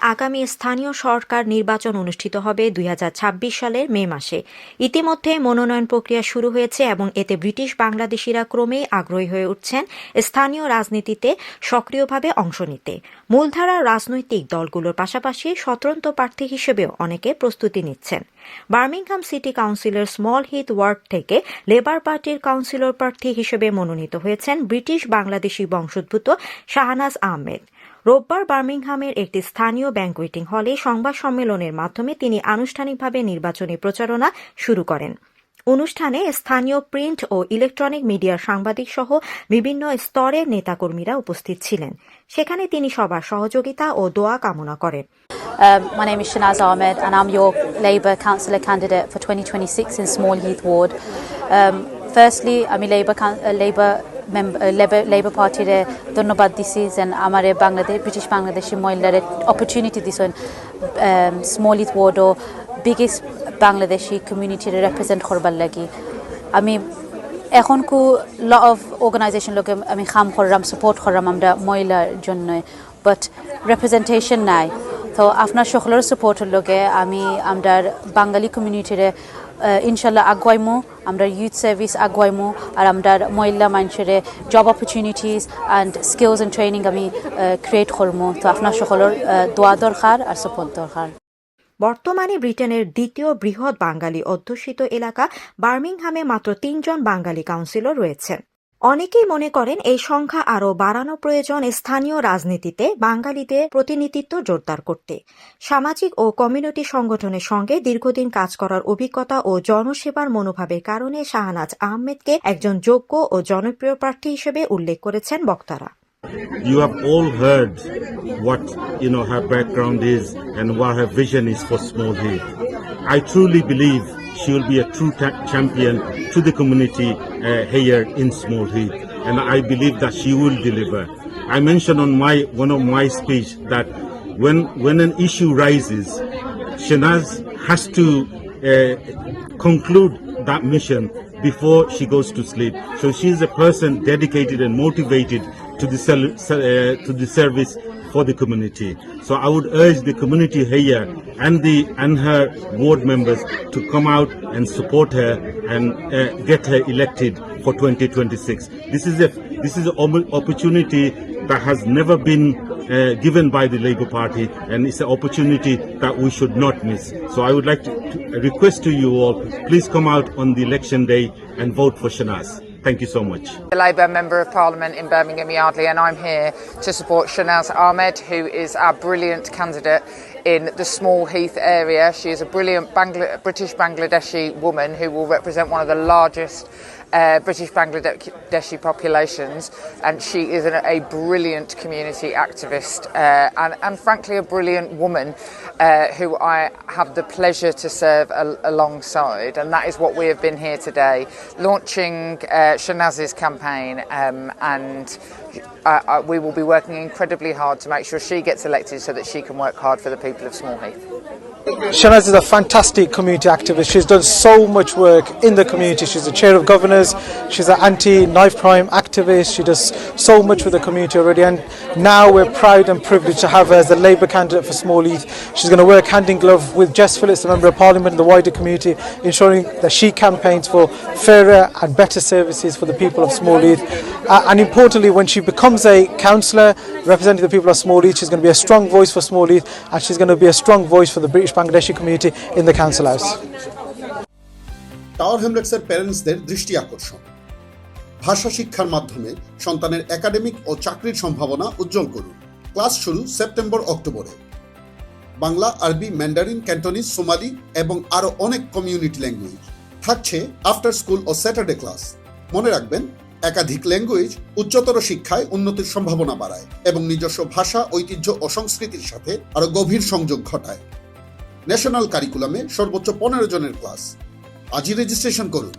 আগামী স্থানীয় সরকার নির্বাচন অনুষ্ঠিত হবে দুই হাজার ছাব্বিশ সালের মে মাসে। ইতিমধ্যে মনোনয়ন প্রক্রিয়া শুরু হয়েছে এবং এতে ব্রিটিশ বাংলাদেশিরা ক্রমেই আগ্রহী হয়ে উঠছেন স্থানীয় রাজনীতিতে সক্রিয়ভাবে অংশ নিতে। মূলধারার রাজনৈতিক দলগুলোর পাশাপাশি স্বতন্ত্র প্রার্থী হিসেবেও অনেকে প্রস্তুতি নিচ্ছেন। বার্মিংহাম সিটি কাউন্সিলের স্মল হিথ ওয়ার্ড থেকে লেবার পার্টির কাউন্সিলর প্রার্থী হিসেবে মনোনীত হয়েছেন ব্রিটিশ বাংলাদেশি বংশোদ্ভূত শাহনাজ আহমেদ। রোববার বার্মিংহামের একটি স্থানীয় ব্যাংকুয়েটিং হলে সংবাদ সম্মেলনের মাধ্যমে তিনি আনুষ্ঠানিকভাবে নির্বাচনী প্রচারণা শুরু করেন। অনুষ্ঠানে স্থানীয় প্রিন্ট ও ইলেকট্রনিক মিডিয়ার সাংবাদিক সহ বিভিন্ন স্তরের নেতাকর্মীরা উপস্থিত ছিলেন। সেখানে তিনি সবার সহযোগিতা ও দোয়া কামনা করেন। Um, my name is Shanaz Ahmed, and I'm your Labour councillor candidate for 2026 in Small Heath Ward. Um, firstly, coun- uh, Labour uh, Labour Labour Party রে ধন্যবাদ দিছি যেন আমার বাংলাদেশ ব্রিটিশ বাংলাদেশি মহিলারে অপরচুনিটি দিছেন স্মল হিথ ওয়ার্ড ও biggest Bangladeshi কমিউনিটিরে represent করবার লাগি। আমি এখন কু ল অফ অর্গানাইজেশন লোকে আমি কাম করলাম সাপোর্ট করলাম আমরা মহিলার জন্য। বাট রিপ্রেজেন্টেশন নাই। তো আপনার সকলের সাপোর্টের লগে আমি আমরা বাঙালি কমিউনিটিরে ইনশাল্লাহ আগুয়াইমো, আমরা ইউথ সার্ভিস আগুয়াইমো, আর আমরা মহিলা মানুষের job opportunities and skills and training আমি ক্রিয়েট করব তো আপনার সকলের দোয়া দরকার আর সাপোর্ট দরকার। বর্তমানে ব্রিটেনের দ্বিতীয় বৃহৎ বাঙালি অধ্যুষিত এলাকা বার্মিংহামে মাত্র তিনজন বাঙালি কাউন্সিলর রয়েছেন। অনেকেই মনে করেন এই সংখ্যা আরও বাড়ানো প্রয়োজন স্থানীয় রাজনীতিতে বাঙালিদের প্রতিনিধিত্ব জোরদার করতে সামাজিক ও কমিউনিটি সংগঠনের সঙ্গে দীর্ঘদিন কাজ করার অভিজ্ঞতা ও জনসেবার মনোভাবের কারণে শাহনাজ আহমেদকে একজন যোগ্য ও জনপ্রিয় প্রার্থী হিসেবে উল্লেখ করেছেন বক্তারা You have all heard what, you know, her background is and what her vision is for Small Heath. I truly believe she will be a true champion to the community uh, here in Small Heath, and I believe that she will deliver. I mentioned on my one of my speech that when when an issue rises, Shanaz has to uh, conclude that mission before she goes to sleep. So she is a person dedicated and motivated to the uh, to the service for the community. So I would urge the community here and the and her ward members to come out and support her and uh, get her elected for 2026. This is a this is an opportunity that has never been uh, given by the Labour Party, and it's an opportunity that we should not miss. So I would like to, to request to you all, please come out on the election day and vote for Shanaz. Thank you so much. the Labour Member of Parliament in Birmingham Yardley, and I'm here to support Shanaz Ahmed, who is our brilliant candidate in the Small Heath area. She is a brilliant Bangla- British Bangladeshi woman who will represent one of the largest uh, British Bangladeshi populations, and she is an, a brilliant community activist uh, and, and, frankly, a brilliant woman uh, who I have the pleasure to serve al- alongside. And that is what we have been here today, launching uh, Shanaz's campaign, um, and uh, we will be working incredibly hard to make sure she gets elected so that she can work hard for the people of Small Heath. Shanaz is a fantastic community activist. She's done so much work in the community. She's the chair of governors. She's an anti-knife crime activist. She does so much for the community already. And now we're proud and privileged to have her as the Labour candidate for Small Heath. She's going to work hand in glove with Jess Phillips, the Member of Parliament, and the wider community, ensuring that she campaigns for fairer and better services for the people of Small Heath. Uh, and importantly, when she becomes a councillor representing the people of Small Heath, she's going to be a strong voice for Small Heath, and she's going to be a strong voice for the British Bangladeshi community in the council house. Tower হ্যামলেটসের প্যারেন্টসদের দৃষ্টি আকর্ষণ। ভাষা শিক্ষার মাধ্যমে সন্তানের academic ও চাকরির সম্ভাবনা উজ্জ্বল করুন। ক্লাস শুরু সেপ্টেম্বর, অক্টোবরে। বাংলা, আরবি, ম্যান্ডারিন, ক্যান্টনিজ, সোমালি এবং আরও অনেক কমিউনিটি ল্যাঙ্গুয়েজ থাকছে আফটার স্কুল ও স্যাটারডে ক্লাস মনে রাখবেন, একাধিক ল্যাঙ্গুয়েজ উচ্চতর শিক্ষায় উন্নতির সম্ভাবনা বাড়ায় এবং নিজস্ব ভাষা, ঐতিহ্য ও সংস্কৃতির সাথে আরও গভীর সংযোগ ঘটায়। ন্যাশনাল কারিকুলামে সর্বোচ্চ পনেরো জনের ক্লাস। আজই রেজিস্ট্রেশন করুন।